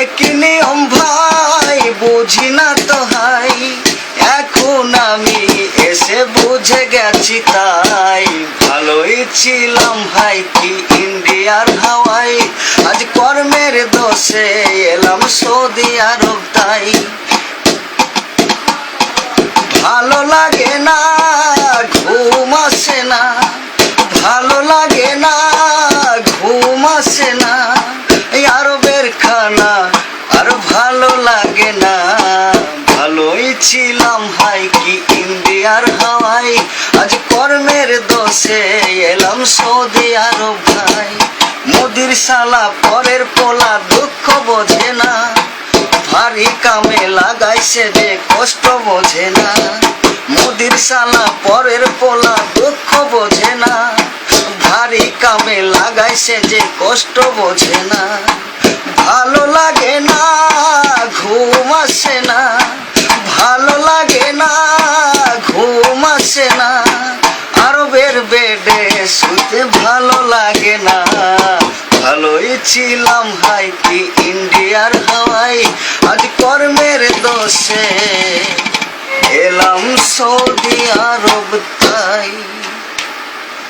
এক নিয়ম ভাই বুঝি না তো হাই এখন আমি এসে বুঝে গেছি তাই। ভালোই ছিলাম ভাই, কি ইন্ডিয়ার হাওয়াই। আজ কর্মের দোষে এলাম সৌদি আরব তাই। ভালো লাগে না ভালো লাগে না? ভালোই ছিলাম ভাই কি ইন্ডিয়ার হাওয়াই। আজ কর্মের দোষে এলাম সৌদি আরব ভাই। মোদির শালা পরের পোলা, দুঃখ বোঝে না। ভারী কামে লাগাইছে যে কষ্ট বোঝে না। মোদির শালা পরের পোলা, দুঃখ বোঝে না। ভারী কামে লাগাইছে যে কষ্ট বোঝে না। ভালো লাগে বেডে শুতে ভালো লাগে না। ভালোই ছিলাম কি ইন্ডিয়ার হাওয়াই, আজ কর্মের দোষে এলাম সৌদি আরব।